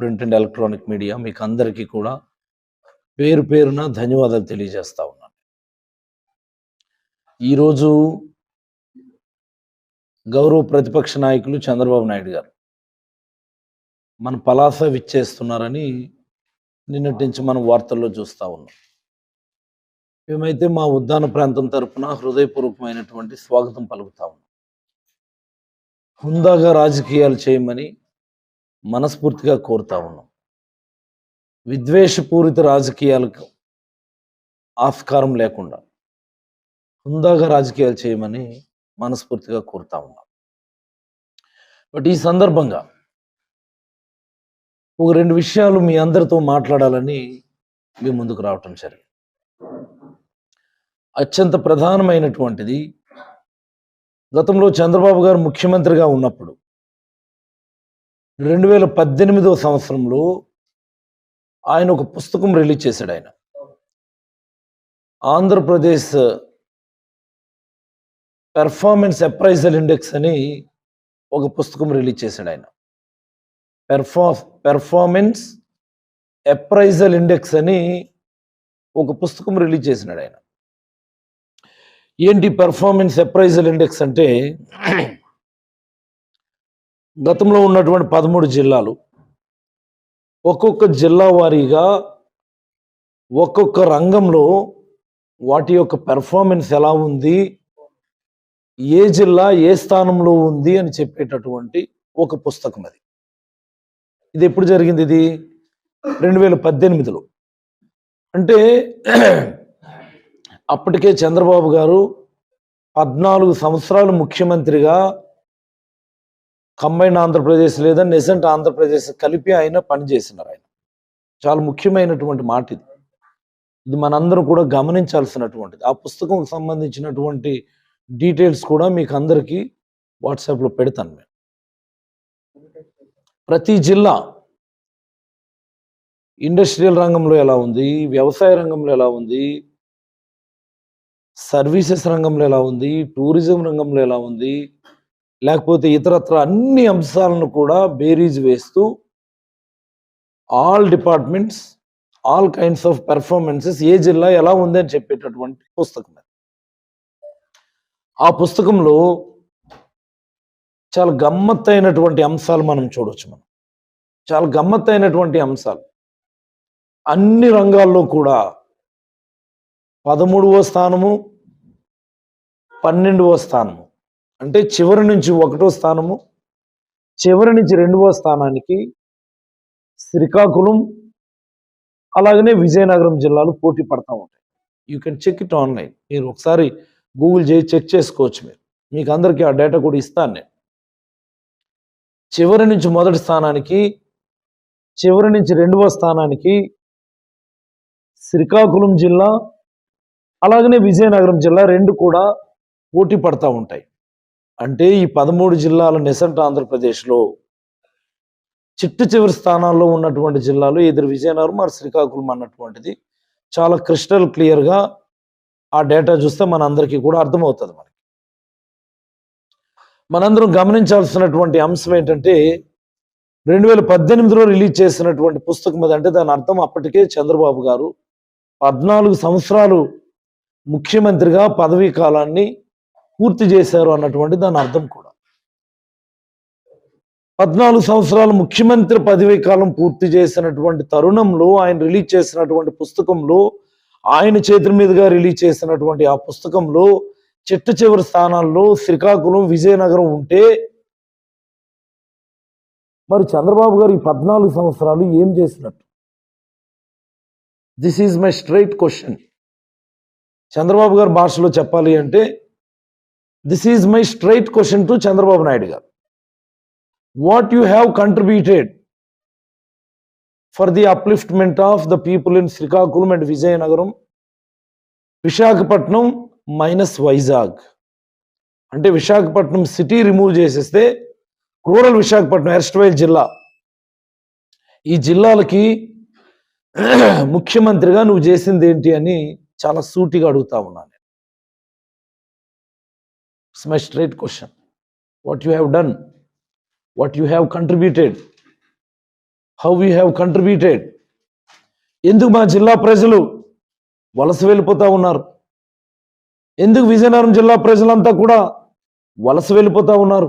Print and electronic media మీకు అందరికీ కూడా పేరు పేరున ధన్యవాదాలు తెలియజేస్తా ఉన్నాను. ఈరోజు గౌరవ ప్రతిపక్ష నాయకులు చంద్రబాబు నాయుడు గారు మన పలాస విచ్చేస్తున్నారని నిన్నటి నుంచి మనం వార్తల్లో చూస్తూ ఉన్నాం. మేమైతే మా ఉద్యాన ప్రాంతం తరఫున హృదయపూర్వకమైనటువంటి స్వాగతం పలుకుతా ఉన్నాం. హుందాగా రాజకీయాలు చేయమని మనస్ఫూర్తిగా కోరుతా ఉన్నాం. విద్వేషపూరిత రాజకీయాలకు ఆస్కారం లేకుండా హుందాగా రాజకీయాలు చేయమని మనస్ఫూర్తిగా కోరుతా ఉన్నాం. బట్ ఈ సందర్భంగా ఒక రెండు విషయాలు మీ అందరితో మాట్లాడాలని మీ ముందుకు రావటం జరిగింది. అత్యంత ప్రధానమైనటువంటిది గతంలో చంద్రబాబు గారు ముఖ్యమంత్రిగా ఉన్నప్పుడు రెండు వేల పద్దెనిమిదవ సంవత్సరంలో ఆయన ఒక పుస్తకం రిలీజ్ చేశాడు ఆయన. ఆంధ్రప్రదేశ్ పెర్ఫార్మెన్స్ అప్రైజల్ ఇండెక్స్ అని ఒక పుస్తకం రిలీజ్ చేశాడు ఆయన. పెర్ఫా పెర్ఫార్మెన్స్ అప్రైజల్ ఇండెక్స్ అని ఒక పుస్తకం రిలీజ్ చేసినాడు ఆయన. ఏంటి పెర్ఫార్మెన్స్ అప్రైజల్ ఇండెక్స్ అంటే గతంలో ఉన్నటువంటి పదమూడు జిల్లాలు. ఒక్కొక్క జిల్లా వారీగా ఒక్కొక్క రంగంలో వాటి యొక్క పెర్ఫార్మెన్స్ ఎలా ఉంది? ఏ జిల్లా ఏ స్థానంలో ఉంది అని చెప్పేటటువంటి ఒక పుస్తకం అది. ఇది ఎప్పుడు జరిగింది ఇది? రెండు వేల పద్దెనిమిదిలో. అంటే అప్పటికే చంద్రబాబు గారు పద్నాలుగు సంవత్సరాలు ముఖ్యమంత్రిగా కంబైన్ ఆంధ్రప్రదేశ్ లేదా నెసెంట్ ఆంధ్రప్రదేశ్ కలిపి ఆయన పనిచేసినారు ఆయన. చాలా ముఖ్యమైనటువంటి మాట ఇది. ఇది మనందరం కూడా గమనించాల్సినటువంటిది. ఆ పుస్తకం సంబంధించినటువంటి డీటెయిల్స్ కూడా మీకు అందరికీ వాట్సాప్లో పెడతాను నేను. ప్రతి జిల్లా ఇండస్ట్రియల్ రంగంలో ఎలా ఉంది? వ్యవసాయ రంగంలో ఎలా ఉంది? సర్వీసెస్ రంగంలో ఎలా ఉంది? టూరిజం రంగంలో ఎలా ఉంది? లేకపోతే ఇతరత్ర అన్ని అంశాలను కూడా బేరీజ్ వేస్తూ all departments all kinds of performances ఏ జిల్లా ఎలా ఉంది అని చెప్పేటటువంటి పుస్తకం ఆ పుస్తకంలో చాలా గమ్మత్తైనటువంటి అంశాలు మనం చూడవచ్చు మనం. చాలా గమ్మత్తైనటువంటి అంశాలు. అన్ని రంగాల్లో కూడా పదమూడవ స్థానము పన్నెండవ స్థానము అంటే చివరి నుంచి ఒకటో స్థానము చివరి నుంచి రెండవ స్థానానికి శ్రీకాకుళం అలాగనే విజయనగరం జిల్లాలు పోటీ పడతా ఉంటాయి. You can check it online మీరు ఒకసారి గూగుల్ చేసి చెక్ చేసుకోవచ్చు మీరు. మీకు అందరికీ ఆ డేటా కూడా ఇస్తాను నేను. చివరి నుంచి మొదటి స్థానానికి చివరి నుంచి రెండవ స్థానానికి శ్రీకాకుళం జిల్లా అలాగనే విజయనగరం జిల్లా రెండు కూడా పోటీ పడతా ఉంటాయి. అంటే ఈ పదమూడు జిల్లాల నిసంట ఆంధ్రప్రదేశ్లో చిట్టు చివరి స్థానాల్లో ఉన్నటువంటి జిల్లాలు ఎదురు విజయనగరం మరి శ్రీకాకుళం అన్నటువంటిది. చాలా క్రిస్టల్ క్లియర్గా ఆ డేటా చూస్తే మన అందరికీ కూడా అర్థమవుతుంది మనకి. మనందరం గమనించాల్సినటువంటి అంశం ఏంటంటే రెండు వేల పద్దెనిమిదిలో రిలీజ్ చేసినటువంటి పుస్తకం అది అంటే దాని అర్థం అప్పటికే చంద్రబాబు గారు పద్నాలుగు సంవత్సరాలు ముఖ్యమంత్రిగా పదవీ కాలాన్ని పూర్తి చేశారు అన్నటువంటి దాని అర్థం కూడా. పద్నాలుగు సంవత్సరాలు ముఖ్యమంత్రి పదవీ కాలం పూర్తి చేసినటువంటి తరుణంలో ఆయన రిలీజ్ చేసినటువంటి పుస్తకంలో ఆయన చేతుల మీదుగా రిలీజ్ చేసినటువంటి ఆ పుస్తకంలో చిట్ట చివరి స్థానాల్లో శ్రీకాకుళం విజయనగరం ఉంటే మరి చంద్రబాబు గారు ఈ పద్నాలుగు సంవత్సరాలు ఏం చేసినట్టు? This is my straight question Chandrababu garu భాషలో చెప్పాలి అంటే this is my straight question to Chandrababu Naidu garu what you have contributed for the upliftment of the people in Srikakulam and Vizianagaram Visakhapatnam minus Vizag అంటే Visakhapatnam city remove చేసేస్తే rural Visakhapatnam erstwhile జిల్లా. ఈ జిల్లాలకి ముఖ్యమంత్రిగా నువ్వు చేసింది ఏంటి అని చాలా సూటిగా అడుగుతా ఉన్నాను it's my straight question what you have done what you have contributed how we have contributed ఎందుకు మా జిల్లా ప్రజలు వలస వెళ్ళిపోతా ఉన్నారు? ఎందుకు విజయనగరం జిల్లా ప్రజలంతా కూడా వలస వెళ్ళిపోతా ఉన్నారు?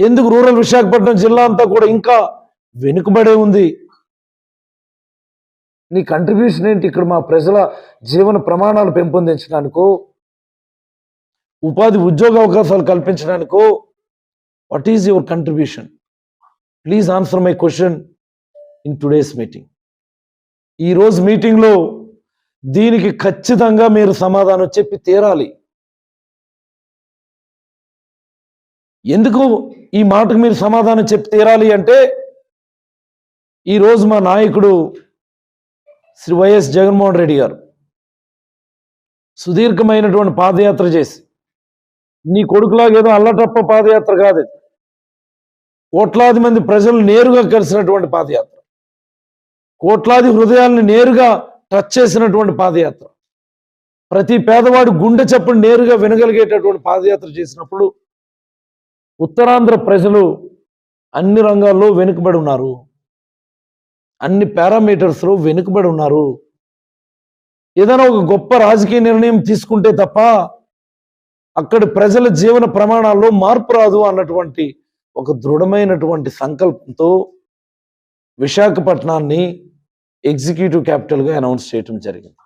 ఎందుకు రూరల్ విశాఖపట్నం జిల్లా అంతా కూడా ఇంకా వెనుకబడే ఉంది? నీ కంట్రిబ్యూషన్ ఏంటి? ఇక్కడ మా ప్రజల జీవన ప్రమాణాలు పెంపొందించడానికో ఉపాధి ఉద్యోగ అవకాశాలు కల్పించడానికో what is your contribution please answer my question in today's meeting ఈరోజు మీటింగ్లో దీనికి ఖచ్చితంగా మీరు సమాధానం చెప్పి తీరాలి. ఎందుకు ఈ మాటకు మీరు సమాధానం చెప్పి తీరాలి అంటే ఈరోజు మా నాయకుడు శ్రీ వైఎస్ జగన్మోహన్ రెడ్డి గారు సుదీర్ఘమైనటువంటి పాదయాత్ర చేసి నీ కొడుకులాగా ఏదో అల్లటప్ప పాదయాత్ర కాదు కోట్లాది మంది ప్రజలు నేరుగా కలిసినటువంటి పాదయాత్ర. కోట్లాది హృదయాల్ని నేరుగా టచ్ చేసినటువంటి పాదయాత్ర. ప్రతి పేదవాడు గుండె చప్పుడు నేరుగా వినగలిగేటటువంటి పాదయాత్ర చేసినప్పుడు ఉత్తరాంధ్ర ప్రజలు అన్ని రంగాల్లో వెనుకబడి ఉన్నారు. అన్ని పారామీటర్స్లో వెనుకబడి ఉన్నారు. ఏదైనా ఒక గొప్ప రాజకీయ నిర్ణయం తీసుకుంటే తప్ప అక్కడ ప్రజల జీవన ప్రమాణాల్లో మార్పు రాదు అన్నటువంటి ఒక దృఢమైనటువంటి సంకల్పంతో విశాఖపట్నాన్ని ఎగ్జిక్యూటివ్ క్యాపిటల్గా అనౌన్స్ చేయటం జరిగింది.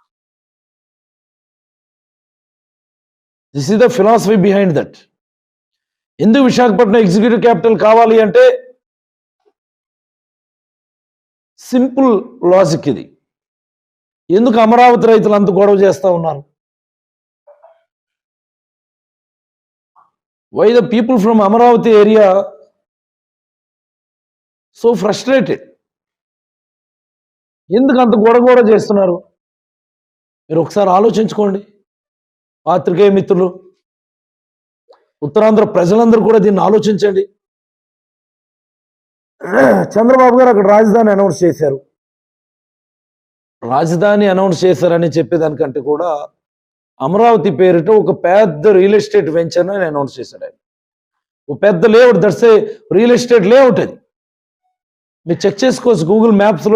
This is the philosophy behind that ఎందుకు విశాఖపట్నం ఎగ్జిక్యూటివ్ క్యాపిటల్ కావాలి అంటే సింపుల్ లాజిక్ ఇది. ఎందుకు అమరావతి రైతులు అంత గొడవ చేస్తూ ఉన్నారు? Why the people from Amaravati area so frustrated ఎందుకు అంత గొడవ చేస్తున్నారు? మీరు ఒకసారి ఆలోచించుకోండి. పాత్రికేయ మిత్రులు ఉత్తరాంధ్ర ప్రజలందరూ కూడా దీన్ని ఆలోచించండి. చంద్రబాబు గారు అక్కడ రాజధాని అనౌన్స్ చేశారు. రాజధాని అనౌన్స్ చేశారని చెప్పేదానికంటే కూడా అమరావతి పేరిట ఒక పెద్ద రియల్ ఎస్టేట్ వెంచర్ అని అనౌన్స్ చేశాడు ఆయన. ఒక పెద్ద layout that's a real estate layout అది. మీరు చెక్ చేసుకోవచ్చు గూగుల్ మ్యాప్స్లో